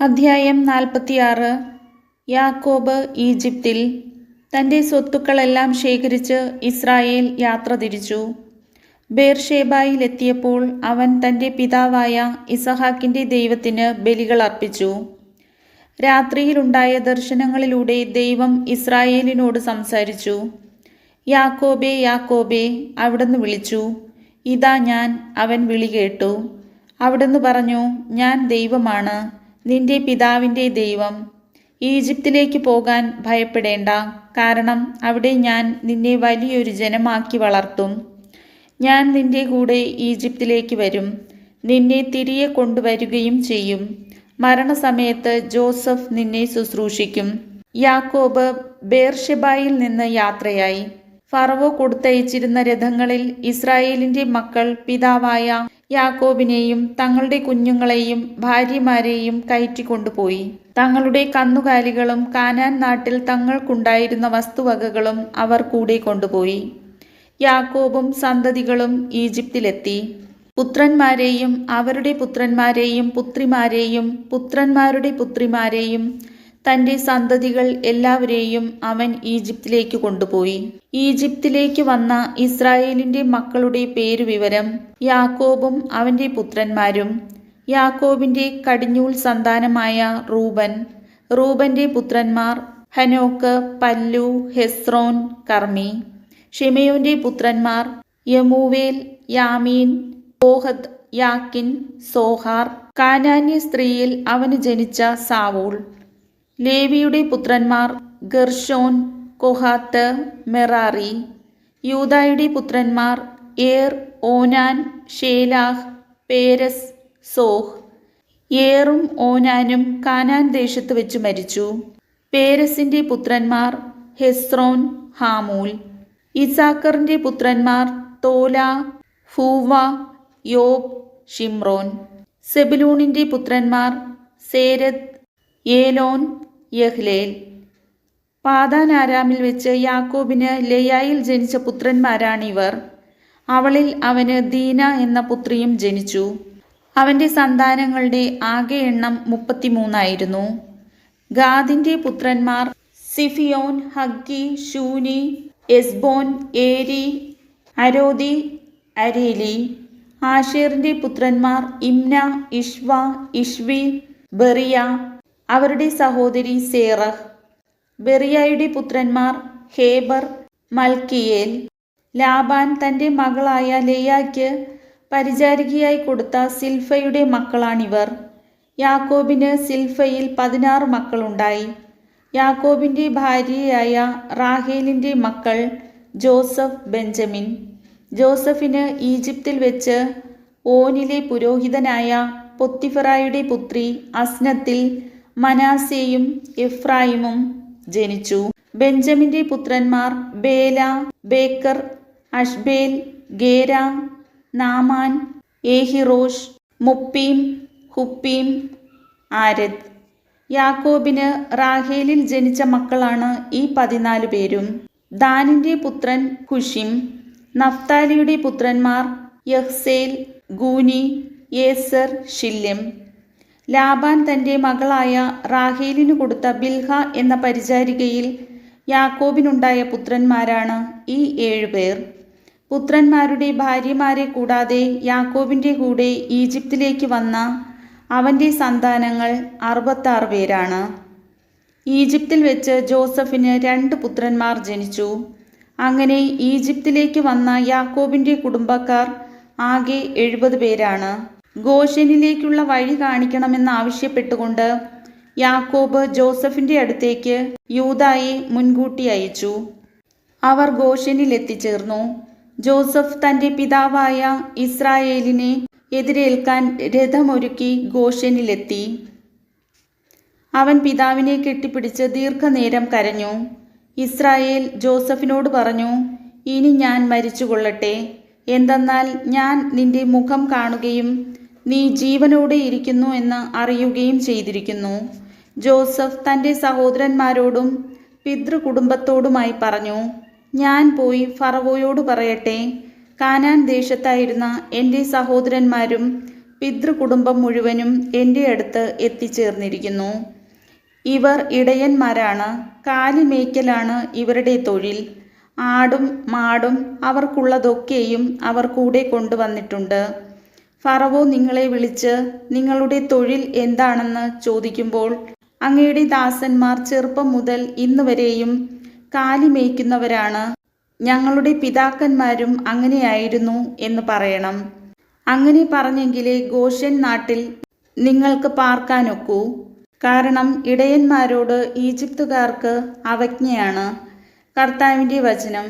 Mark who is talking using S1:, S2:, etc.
S1: അധ്യായം നാൽപ്പത്തിയാറ്. യാക്കോബ് ഈജിപ്തിൽ തന്റെ സ്വത്തുക്കളെല്ലാം ശേഖരിച്ച് ഇസ്രായേൽ യാത്ര തിരിച്ചു. ബേർഷേബായിലെത്തിയപ്പോൾ അവൻ തന്റെ പിതാവായ ഇസഹാക്കിന്റെ ദൈവത്തിന് ബലികൾ അർപ്പിച്ചു. രാത്രിയിലുണ്ടായ ദർശനങ്ങളിലൂടെ ദൈവം ഇസ്രായേലിനോട് സംസാരിച്ചു. യാക്കോബേ യാക്കോബേ അവിടുന്ന് വിളിച്ചു. ഇതാ ഞാൻ അവൻ വിളി കേട്ടു. അവിടുന്ന് പറഞ്ഞു ഞാൻ ദൈവമാണ്. നിന്റെ പിതാവിന്റെ ദൈവം. ഈജിപ്തിലേക്ക് പോകാൻ ഭയപ്പെടേണ്ട. കാരണം അവിടെ ഞാൻ നിന്നെ വലിയൊരു ജനമാക്കി വളർത്തും. ഞാൻ നിന്റെ കൂടെ ഈജിപ്തിലേക്ക് വരും. നിന്നെ തിരികെ കൊണ്ടുവരികയും ചെയ്യും. മരണസമയത്ത് ജോസഫ് നിന്നെ ശുശ്രൂഷിക്കും. യാക്കോബ് ബേർഷെബായിൽ നിന്ന് യാത്രയായി. ഫറവോ കൊടുത്തയച്ചിരുന്ന രഥങ്ങളിൽ ഇസ്രായേലിന്റെ മക്കൾ പിതാവായ യാക്കോബിനെയും തങ്ങളുടെ കുഞ്ഞുങ്ങളെയും ഭാര്യമാരെയും കയറ്റിക്കൊണ്ടുപോയി. തങ്ങളുടെ കന്നുകാലികളും കാനാൻ നാട്ടിൽ തങ്ങൾക്കുണ്ടായിരുന്ന വസ്തുവകകളും അവർ കൂടെ കൊണ്ടുപോയി. യാക്കോബും സന്തതികളും ഈജിപ്തിലെത്തി. പുത്രന്മാരെയും അവരുടെ പുത്രന്മാരെയും പുത്രിമാരെയും പുത്രന്മാരുടെ പുത്രിമാരെയും തന്റെ സന്തതികൾ എല്ലാവരെയും അവൻ ഈജിപ്തിലേക്ക് കൊണ്ടുപോയി. ഈജിപ്തിലേക്ക് വന്ന ഇസ്രായേലിന്റെ മക്കളുടെ പേരുവിവരം യാക്കോബും അവന്റെ പുത്രന്മാരും. യാക്കോബിന്റെ കടിഞ്ഞൂൽ സന്താനമായ റൂബൻ. റൂബന്റെ പുത്രന്മാർ ഹനോക്ക് പല്ലു ഹെസ്രോൻ കർമി ഷിമയോന്റെ പുത്രന്മാർ യമൂവേൽ യാമീൻ ഓഹദ് യാക്കിൻ സോഹാർ. കാനാന്യ സ്ത്രീയിൽ അവന് ജനിച്ച സാവൂൾ. ലേവിയുടെ പുത്രന്മാർ ഗർഷോൻ കൊഹാത്ത് മെറാറി. യൂതായുടെ പുത്രന്മാർ ഏർ ഓനാൻ ഷേലാഹ് പേരസ് സോഹ്. ഏറും ഓനാനും കാനാൻ ദേശത്ത് വെച്ച് മരിച്ചു. പേരസിന്റെ പുത്രന്മാർ ഹെസ്രോൻ ഹാമൂൽ. ഇസാക്കറിന്റെ പുത്രന്മാർ തോല ഫൂവ യോബ് ഷിംറോൻ സെബിലൂണിന്റെ പുത്രന്മാർ സേരത് ഏലോൻ യഹ്ലേൽ. പാതാനാരാമിൽ വെച്ച് യാക്കോബിന് ലയായിൽ ജനിച്ച പുത്രന്മാരാണിവർ. അവളിൽ അവന് ദീന എന്ന പുത്രിയും ജനിച്ചു. അവന്റെ സന്താനങ്ങളുടെ ആകെ എണ്ണം മുപ്പത്തിമൂന്നായിരുന്നു. ഗാദിന്റെ പുത്രന്മാർ സിഫിയോൻ ഹഗ്ഗി ഷൂനി എസ്ബോൻ ഏരി അരോദി അരേലി. ആഷേറിന്റെ പുത്രന്മാർ ഇംന ഇഷ്വ ഇഷ്വി ബെറിയ അവരുടെ സഹോദരി സേറഹ് ബെറിയായുടെ പുത്രന്മാർ ഹേബർ മൽക്കിയേൽ. ലാബാൻ തന്റെ മകളായ ലെയ്യാക്ക് പരിചാരികയായി കൊടുത്ത സിൽഫയുടെ മക്കളാണിവർ. യാക്കോബിന് സിൽഫയിൽ പതിനാറ് മക്കളുണ്ടായി. യാക്കോബിന്റെ ഭാര്യയായ റാഹേലിന്റെ മക്കൾ ജോസഫ് ബെഞ്ചമിൻ. ജോസഫിന് ഈജിപ്തിൽ വെച്ച് ഓനിലെ പുരോഹിതനായ പൊത്തിഫറായുടെ പുത്രി അസ്നത്തിൽ മനാസെയും എഫ്രായിമും ജനിച്ചു. ബെഞ്ചമിന്റെ പുത്രന്മാർ Bela Becher Ashbel Gera Naaman Ehi Rosh Muppim Huppim Ard യാക്കോബിന് റാഹേലിൽ ജനിച്ച മക്കളാണ് ഈ പതിനാല് പേരും. ദാനിന്റെ പുത്രൻ ഹുഷിം നഫ്താലിയുടെ പുത്രന്മാർ യഹ്സേൽ ഗൂനി യേസർ ഷില്യം ലാബാൻ തന്റെ മകളായ റാഹേലിന് കൊടുത്ത ബിൽഹ എന്ന പരിചാരികയിൽ യാക്കോബിനുണ്ടായ പുത്രന്മാരാണ് ഈ ഏഴുപേർ പുത്രന്മാരുടെ ഭാര്യമാരെ കൂടാതെ യാക്കോബിന്റെ കൂടെ ഈജിപ്തിലേക്ക് വന്ന അവന്റെ സന്താനങ്ങൾ അറുപത്താറ് പേരാണ്. ഈജിപ്തിൽ വെച്ച് ജോസഫിന് രണ്ട് പുത്രന്മാർ ജനിച്ചു. അങ്ങനെ ഈജിപ്തിലേക്ക് വന്ന യാക്കോബിന്റെ കുടുംബക്കാർ ആകെ എഴുപത് പേരാണ്. ഗോഷനിലേക്കുള്ള വഴി കാണിക്കണമെന്ന് ആവശ്യപ്പെട്ടുകൊണ്ട് യാക്കോബ് ജോസഫിന്റെ അടുത്തേക്ക് യൂതായെ മുൻകൂട്ടി അയച്ചു. അവർ ഗോഷനിൽ എത്തിച്ചേർന്നു. ജോസഫ് തന്റെ പിതാവായ ഇസ്രായേലിനെ എതിരേൽക്കാൻ രഥമൊരുക്കി ഗോഷനിലെത്തി അവൻ പിതാവിനെ കെട്ടിപ്പിടിച്ച് ദീർഘനേരം കരഞ്ഞു. ഇസ്രായേൽ ജോസഫിനോട് പറഞ്ഞു ഇനി ഞാൻ മരിച്ചുകൊള്ളട്ടെ. എന്തെന്നാൽ ഞാൻ നിന്റെ മുഖം കാണുകയും നീ ജീവനോടെ ഇരിക്കുന്നു എന്ന് അറിയുകയും ചെയ്തിരിക്കുന്നു. ജോസഫ് തന്റെ സഹോദരന്മാരോടും പിതൃകുടുംബത്തോടുമായി പറഞ്ഞു ഞാൻ പോയി ഫറവോയോട് പറയട്ടെ. കാനാൻ ദേശത്തായിരുന്ന എന്റെ സഹോദരന്മാരും പിതൃകുടുംബം മുഴുവനും എന്റെ അടുത്ത് എത്തിച്ചേർന്നിരിക്കുന്നു. ഇവർ ഇടയന്മാരാണ് കാലിമേയ്ക്കലാണ് ഇവരുടെ തൊഴിൽ. ആടും മാടും അവർക്കുള്ളതൊക്കെയും അവർ കൂടെ കൊണ്ടുവന്നിട്ടുണ്ട്. ഫറവോ നിങ്ങളെ വിളിച്ച് നിങ്ങളുടെ തൊഴിൽ എന്താണെന്ന് ചോദിക്കുമ്പോൾ അങ്ങയുടെ ദാസന്മാർ ചെറുപ്പം മുതൽ ഇന്ന് വരെയും കാലിമേയ്ക്കുന്നവരാണ് ഞങ്ങളുടെ പിതാക്കന്മാരും അങ്ങനെയായിരുന്നു എന്ന് പറയണം. അങ്ങനെ പറഞ്ഞെങ്കിലേ ഗോഷൻ നാട്ടിൽ നിങ്ങൾക്ക് പാർക്കാനൊക്കൂ. കാരണം ഇടയന്മാരോട് ഈജിപ്തുകാർക്ക് അവജ്ഞയാണ്. കർത്താവിന്റെ വചനം.